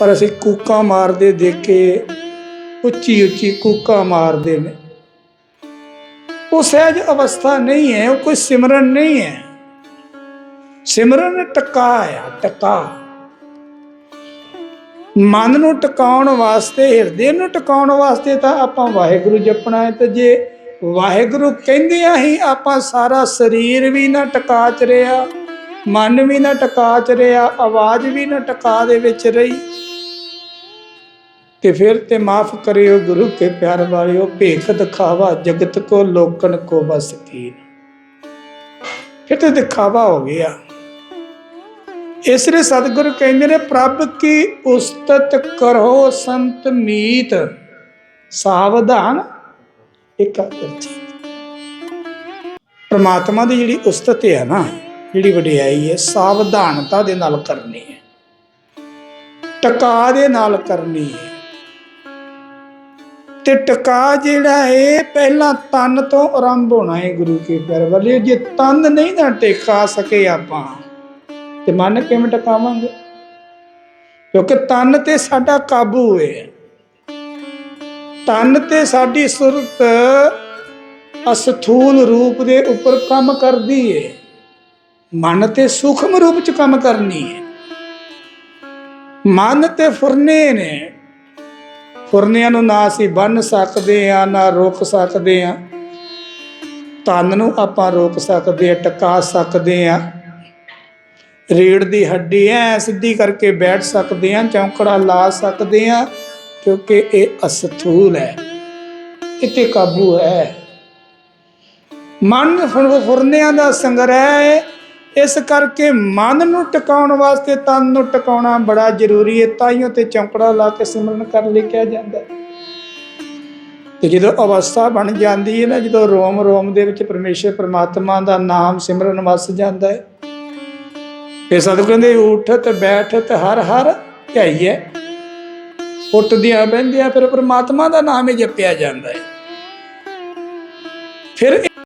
ਪਰ ਅਸੀਂ ਕੂਕਾਂ ਮਾਰਦੇ ਦੇਖੇ ਉੱਚੀ ਉੱਚੀ ਕੂਕਾਂ ਮਾਰਦੇ ਨੇ। ਉਹ ਸਹਿਜ ਅਵਸਥਾ ਨਹੀਂ ਹੈ, ਉਹ ਕੋਈ ਸਿਮਰਨ ਨਹੀਂ ਹੈ। ਸਿਮਰਨ ਟਕਾ ਆ, ਟਕਾ। ਮਨ ਨੂੰ ਟਿਕਾਉਣ ਵਾਸਤੇ, ਹਿਰਦੇ ਨੂੰ ਟਿਕਾਉਣ ਵਾਸਤੇ ਤਾਂ ਆਪਾਂ ਵਾਹਿਗੁਰੂ ਜਪਣਾ ਹੈ ਤੇ ਜੇ ਵਾਹਿਗੁਰੂ ਕਹਿੰਦੇ ਕਹਿੰਦਿਆਂ ਹੀ ਆਪਾਂ ਸਾਰਾ ਸਰੀਰ ਵੀ ਨਾ ਟਿਕਾ ਚ ਰਿਹਾ, ਮਨ ਵੀ ਨਾ ਟਿਕਾ ਚ ਰਿਹਾ, ਆਵਾਜ਼ ਵੀ ਨਾ ਟਿਕਾ ਦੇ ਵਿੱਚ ਰਹੀ। ਤੇ ਫਿਰ ਤੇ ਮਾਫ ਕਰਿਓ ਗੁਰੂ ਕੇ ਪਿਆਰ ਵਾਲਿਓ, ਭੇਖ ਦਿਖਾਵਾ ਜਗਤ ਕੋ, ਲੋਕਨ ਕੋ ਬਸ ਕੀਨ। ਫਿਰ ਤੇ ਦਿਖਾਵਾ ਹੋ ਗਿਆ। ਇਸ ਲਈ ਸਤਿਗੁਰੂ ਕਹਿੰਦੇ ਨੇ, ਪ੍ਰਭ ਕੀ ਉਸਤਤ ਕਰੋ ਸੰਤ ਮੀਤ? ਸਾਵਧਾਨ ਇਕਾਗਰ ਚੀਤ ਪ੍ਰਮਾਤਮਾ ਦੀ ਜਿਹੜੀ ਉਸਤਤ ਹੈ ਨਾ, ਜਿਹੜੀ ਵਡਿਆਈ ਹੈ, ਸਾਵਧਾਨਤਾ ਦੇ ਨਾਲ ਕਰਨੀ ਹੈ। ਟਕਾ ਦੇ ਨਾਲ ਕਰਨੀ ਹੈ। ਤੇ ਟਿਕਾ ਜਿਹੜਾ ਹੈ ਪਹਿਲਾਂ ਤਨ ਤੋਂ ਆਰੰਭ ਹੋਣਾ ਏ ਗੁਰੂ ਕੇ ਪਿਆਰ। ਵਾਲੇ ਜੇ ਤਨ ਨਹੀਂ ਨਾ ਟਿਕਾ ਸਕੇ ਆਪਾਂ, ਤੇ ਮਨ ਕਿਵੇਂ ਟਿਕਾਵਾਂਗੇ? ਕਿਉਂਕਿ ਤਨ ਤੇ ਸਾਡਾ ਕਾਬੂ ਹੈ ਤਨ ਤੇ ਸਾਡੀ ਸੁਰਤ ਅਸਥੂਲ ਰੂਪ ਦੇ ਉੱਪਰ ਕੰਮ ਕਰਦੀ ਹੈ ਮਨ ਤੇ ਸੂਖਮ ਰੂਪ ਚ ਕੰਮ ਕਰਨੀ ਹੈ ਮਨ ਤੇ ਫੁਰਨੇ ਨੇ। ਫੁਰਨਿਆਂ ਨੂੰ ਨਾ ਅਸੀਂ ਬੰਨ ਸਕਦੇ ਆ ਨਾ ਰੋਕ ਸਕਦੇ ਆ ਤਨ ਨੂੰ ਆਪਾਂ ਰੋਕ ਸਕਦੇ ਆ ਟਿਕਾ ਸਕਦੇ ਆ ਰੀੜ ਦੀ ਹੱਡੀ ਐ ਸਿੱਧੀ ਕਰਕੇ ਬੈਠ ਸਕਦੇ ਆ ਚੌਂਕੜਾ ਲਾ ਸਕਦੇ ਆ ਕਿਉਂਕਿ ਇਹ ਅਸਥੂਲ ਹੈ। ਇਤੇ ਕਾਬੂ ਹੈ। ਮਨ ਫੁਰ- ਫੁਰਨਿਆਂ ਦਾ ਸੰਗ੍ਰਹਿ ਇਸ ਕਰਕੇ ਮਨ ਨੂੰ ਟਿਕਾਉਣ ਵਾਸਤੇ ਤਨ ਨੂੰ ਟਿਕਾਉਣਾ ਬੜਾ ਜ਼ਰੂਰੀ ਹੈ। ਤਾਈਓ ਤੇ ਚੌਂਕੜਾ ਲਾ ਕੇ ਸਿਮਰਨ ਕਰ ਲਿਖਿਆ ਜਾਂਦਾ ਹੈ। ਤੇ ਜਦੋਂ ਅਵਸਥਾ ਬਣ ਜਾਂਦੀ ਹੈ ਨਾ, ਜਦੋਂ ਰੋਮ ਰੋਮ ਦੇ ਵਿੱਚ ਪਰਮੇਸ਼ਰ ਪ੍ਰਮਾਤਮਾ ਦਾ ਨਾਮ ਸਿਮਰਨ ਵਸ ਜਾਂਦਾ ਹੈ। ਤੇ ਸਤਿਗੁਰੂ ਕਹਿੰਦੇ ਉਠਤ ਬੈਠਤ ਹਰ ਹਰ ਧਿਆਈਐ। ਉੱਠਦਿਆਂ ਬਹਿੰਦਿਆਂ ਫਿਰ ਪ੍ਰਮਾਤਮਾ ਦਾ ਨਾਮ ਹੀ ਜਪਿਆ ਜਾਂਦਾ ਹੈ। ਫਿਰ